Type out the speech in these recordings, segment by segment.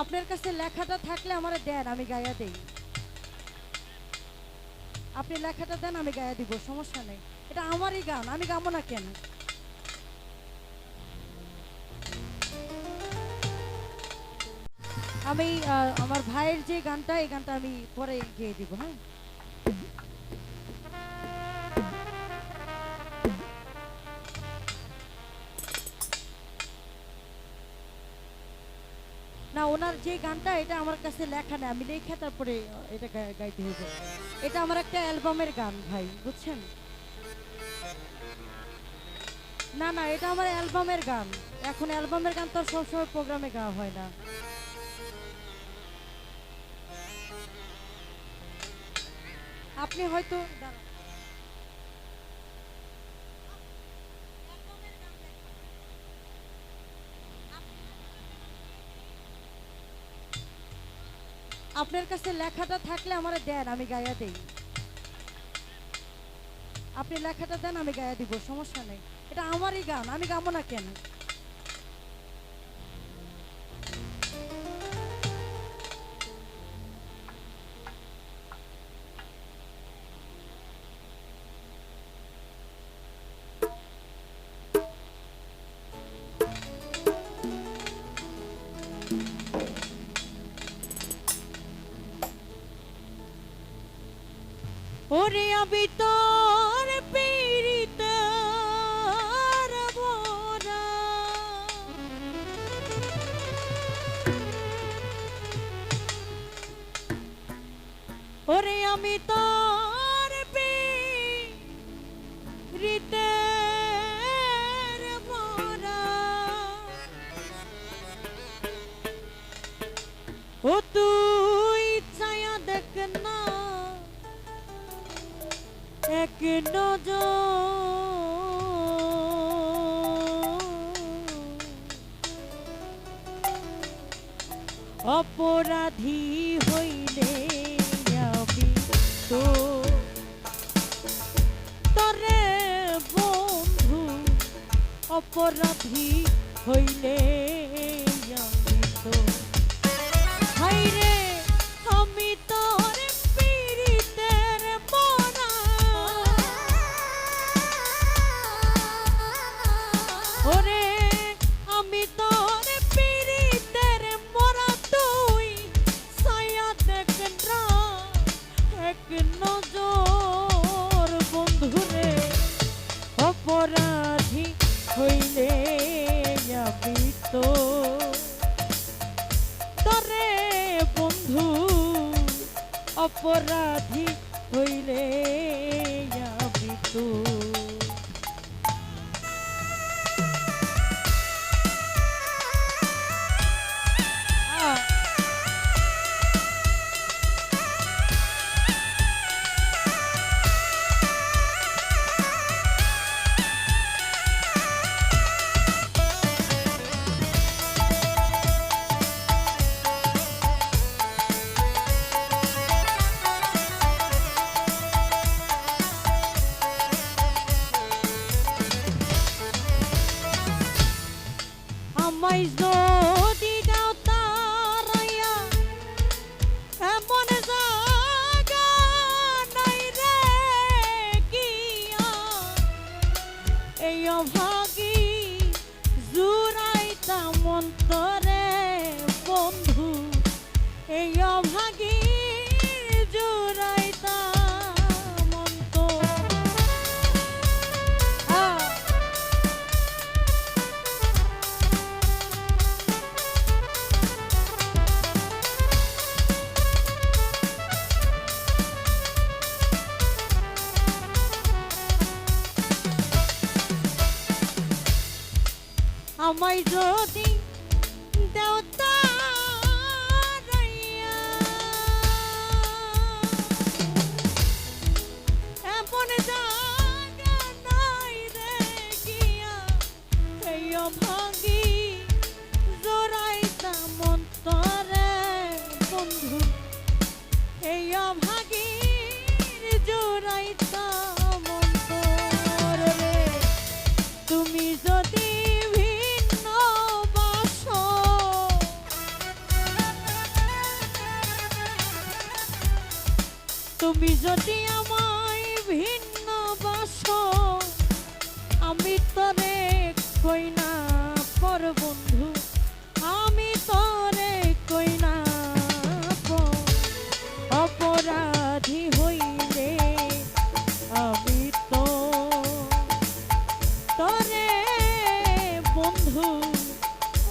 আপনার কাছে লেখাটা থাকলে আমার দেন, আমি গায়া দেই। আপনি লেখাটা দেন, আমি গায়া দিব, সমস্যা নেই। এটা আমারই গান, আমি গাবো না কেন? আমি আমার ভাইয়ের যে গানটা, এই গানটা আমি পরে গিয়ে দিব হ্যাঁ? ওনার যে গানটা, এটা আমার কাছে লেখা নেই। আমি লেখা তারপরে এটা গাইতে হইব। এটা আমার একটা অ্যালবামের গান, ভাই, বুঝছেন? না না, এটা আমার অ্যালবামের গান। এখন অ্যালবামের গান তো আর সবসময় প্রোগ্রামে গাওয়া হয় না। আপনি হয়তো, দাঁড়ান। আপনার কাছে লেখাটা থাকলে আমার দেন, আমি গায়া দেই। আপনি লেখাটা দেন, আমি গায়া দিব, সমস্যা নেই। এটা আমারই গান, আমি গাবো না কেন? ওরে আমি তোর পীড়িত ওরে আমি তোর পীড়িত ও তুই এক নজর। অপরাধী হইলে আমি তো তরে বন্ধু অপরাধী হইলে অপরাধী হইলে আমি তো তরে বন্ধু অপরাধী হইলে আমি অন্তরে বন্ধু। এই অভাগী আমায় যদি দেও এমন রে গিয়া, এই অভাগী জোড়াইতাম অন্তরে বন্ধু। এই অভাগী তুমি যদি আমায় ভিন্ন বাস, আমি তরে কই না পর বন্ধু, আমি তরে কই না পর। অপরাধী হইলে আমি তো তরে বন্ধু,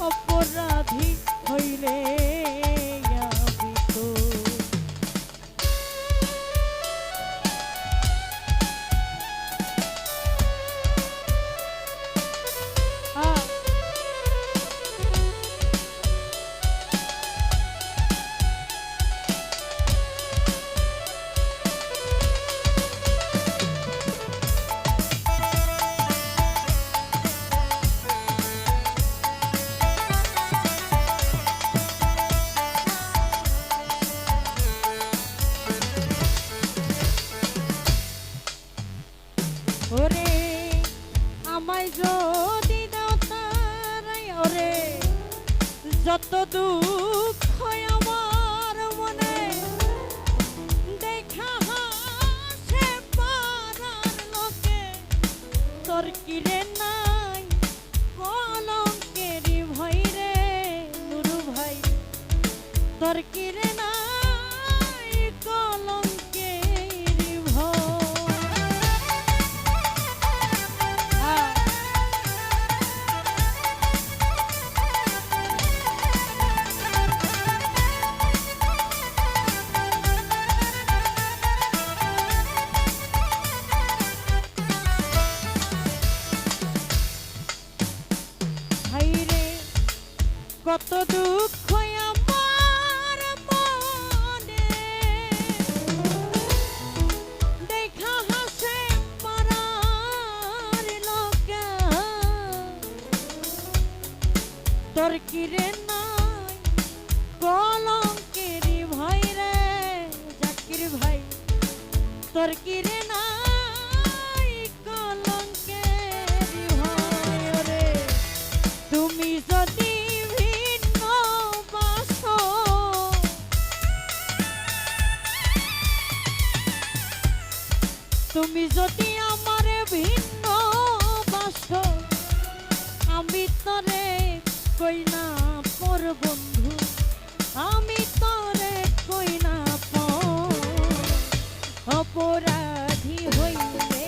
অপরাধী হইলে যদি দাও তারাই যত দুঃখ আমার মনে, দেখা হাসে পারার লোকে, তোর কিরে নাই কলঙ্কেরি ভাই রে নুরু ভাই, তোর কিরে কত দুঃখ আমার মনে। দেখা হাসে পারার লোকা। তোর কিরে নাই? কলঙ্কেরি ভাই রে, জাকির ভাই। তোর কিরে নাই? তুমি যদি আমার ভিন্ন বাসো, আমি তরে কই না পর বন্ধু, আমি তরে কই না পর অপরাধী হইলে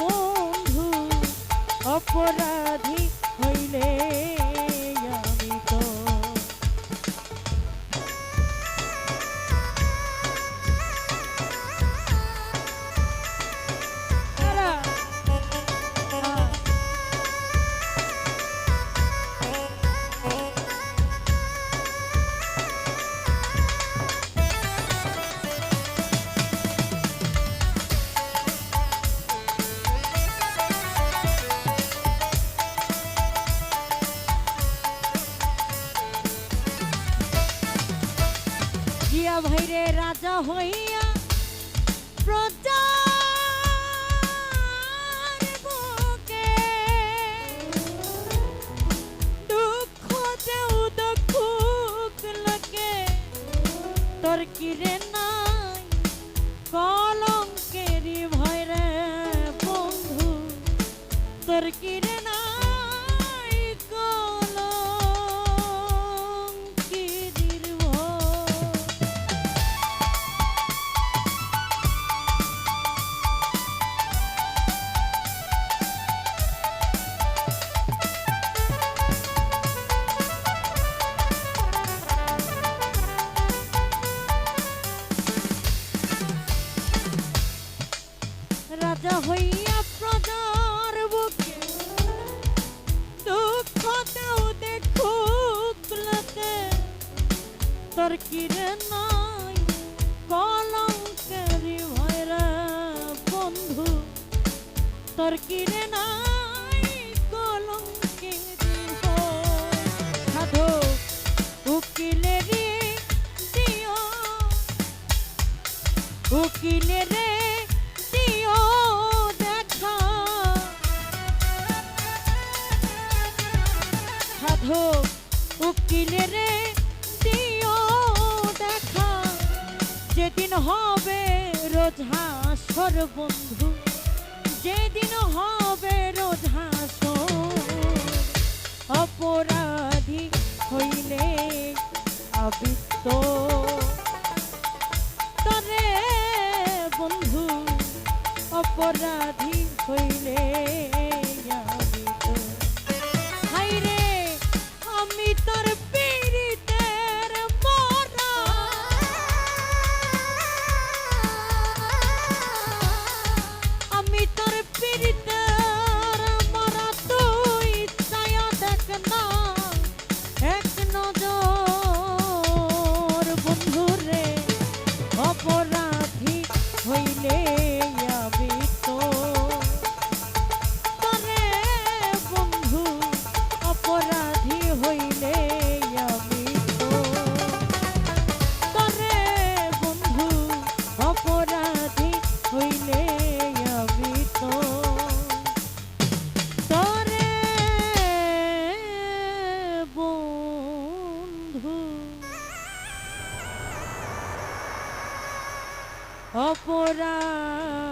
বন্ধু, অপরাধী হইলে হইয়া রাজা হইয়া প্রজার বুকে। দুঃখ দেও দেখুক লোকে তোর কিরে নাই কলঙ্কেরি ভয়রা বন্ধু। তোর কিরে নাই কলঙ্কেরি সাধু উকিলেরি দিও। উকিলে রোধাসর বন্ধু যেদিন হবে রোধাস অপরাধী হইলে আবিত্ত। তরে বন্ধু অপরাধী হইলে অপরাধ